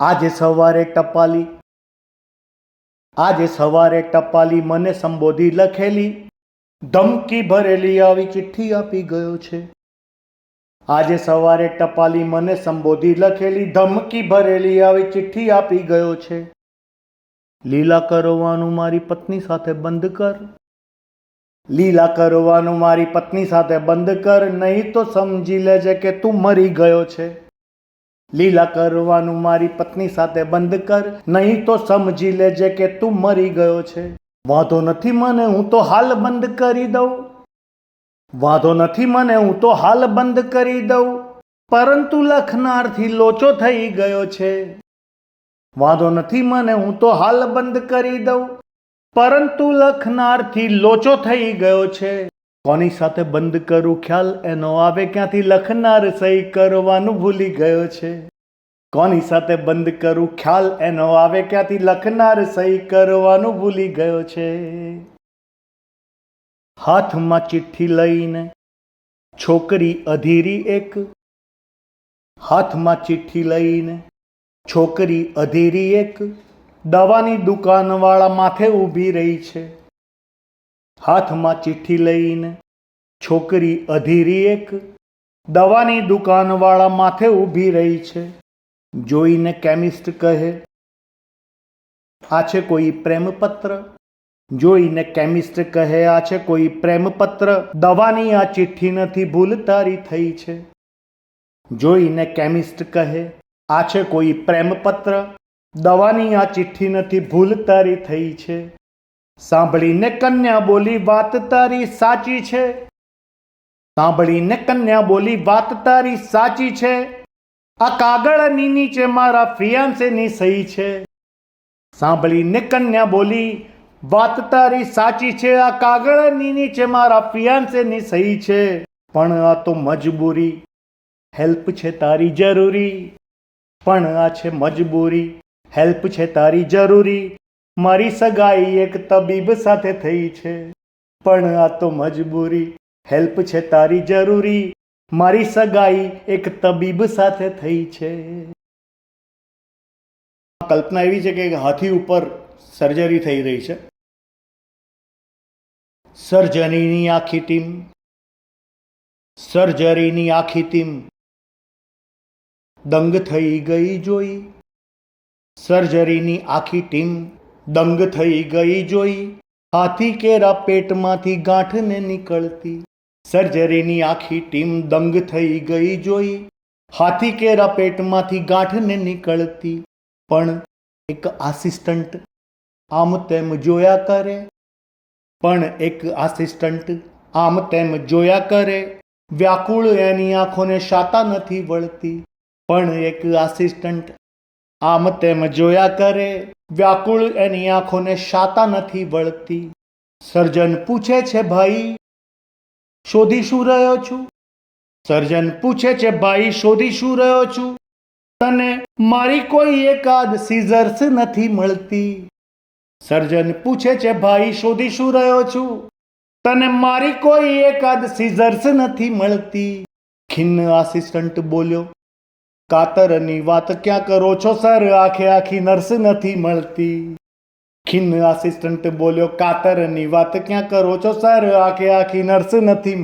આજે સવારે ટપાલી આજે સવારે ટપાલી મને સંબોધી લખેલી, ધમકી ભરેલી આવી ચિઠ્ઠી આપી ગયો છે. આજે સવારે ટપાલી મને સંબોધી લખેલી, ધમકી ભરેલી આવી ચિઠ્ઠી આપી ગયો છે. લીલા કરવાનું મારી પત્ની સાથે બંધ કર. લીલા કરવાનું મારી પત્ની સાથે બંધ કર, નહીં તો સમજી લેજે કે તું મરી ગયો છે. લીલા કરવાનું મારી પત્ની સાથે બંધ કર, નહીં તો સમજી લેજે કે તું મરી ગયો છે. વાંધો નથી મને, હું તો હાલ બંધ કરી દઉં. વાંધો નથી મને, હું તો હાલ બંધ કરી દઉં. પરંતુ લખનારથી લોચો થઈ ગયો છે. વાંધો નથી મને, હું તો હાલ બંધ કરી દઉં. પરંતુ લખનારથી લોચો થઈ ગયો છે. કોની સાથે બંધ કરું ખ્યાલ? એનો આવે ક્યાંથી? લખનાર સહી કરવાનું ભૂલી ગયો છે. કોની સાથે બંધ કરું ખ્યાલ એનો આવે ક્યાંથી લખનાર સહી કરવાનું ભૂલી ગયો છે? હાથમાં ચિઠ્ઠી લઈને છોકરી અધીરી એક, હાથમાં ચિઠ્ઠી લઈને છોકરી અધીરી એક, દવાની દુકાનવાળા માથે ઊભી રહી છે. હાથમાં ચિઠ્ઠી લઈને છોકરી અધીરી એક, દવાની દુકાનવાળા માથે ઊભી રહી છે. જોઈને કેમિસ્ટ કહે આ છે કોઈ પ્રેમપત્ર જોઈને કેમિસ્ટ કહે આ છે કોઈ પ્રેમપત્ર દવાની આ ચિઠ્ઠી નથી ભૂલ તારી થઈ છે જોઈને કેમિસ્ટ કહે આ છે કોઈ પ્રેમપત્ર દવાની આ ચિઠ્ઠી નથી ભૂલ તારી થઈ છે સાંભળીને કન્યા બોલી વાત તારી સાચી છે સાંભળીને કન્યા બોલી વાત તારી સાચી છે આ કાગળની નીચે મારા ફિયાન્સેની સહી છે સાંભળીને કન્યા બોલી, વાત તારી સાચી છે, આ કાગળની નીચે મારા ફિયાન્સેની સહી છે, પણ આ તો મજબૂરી. હેલ્પ છે તારી જરૂરી. પણ આ છે મજબૂરી. હેલ્પ છે તારી જરૂરી. મારી સગાઈ એક તબીબ સાથે થઈ છે, પણ આ તો મજબૂરી. હેલ્પ છે તારી જરૂરી. મારી સગાઈ એક તબીબ સાથે થઈ છે. કલ્પના એવી છે કે હાથી ઉપર સર્જરી થઈ રહી છે. સર્જરીની આખી ટીમ સર્જરીની આખી ટીમ દંગ થઈ ગઈ જોઈ. સર્જરીની આખી ટીમ દંગ થઈ ગઈ જોઈ. હાથી કેરા પેટમાંથી ગાંઠને નીકળતી. સર્જરીની આખી ટીમ દંગ થઈ ગઈ જોઈ. હાથી કેરા પેટમાંથી ગાંઠને નીકળતી, પણ એક આસિસ્ટન્ટ આમ તેમ જોયા કરે. પણ એક આસિસ્ટન્ટ આમ તેમ જોયા કરે. વ્યાકુળ એની આંખોને શાતા નથી વળતી, પણ એક આસિસ્ટન્ટ આમ તેમ જોયા કરે. વ્યાકુળ એની આંખોને શાતા નથી વળતી. સર્જન પૂછે છે, ભાઈ શોધી શું રહ્યો છું? સર્જન પૂછે છે, ભાઈ, શોધી શું રહ્યો છું? તને મારી કોઈ એકાદ સીઝર્સ નથી મળતી. સર્જન પૂછે છે, ભાઈ, શોધી શું રહ્યો છું? તને મારી કોઈ એકાદ સીઝર્સ નથી મળતી. ખિન્ન આસિસ્ટન્ટ બોલ્યો, કાતરની વાત ક્યાં કરો છો, સર? આખે આખી નર્સ નથી મળતી. ખિન્ન આસિસ્ટન્ટ બોલ્યો કાતરની વાત ક્યાં કરો છો? સર આખે આખી નર્સ નથી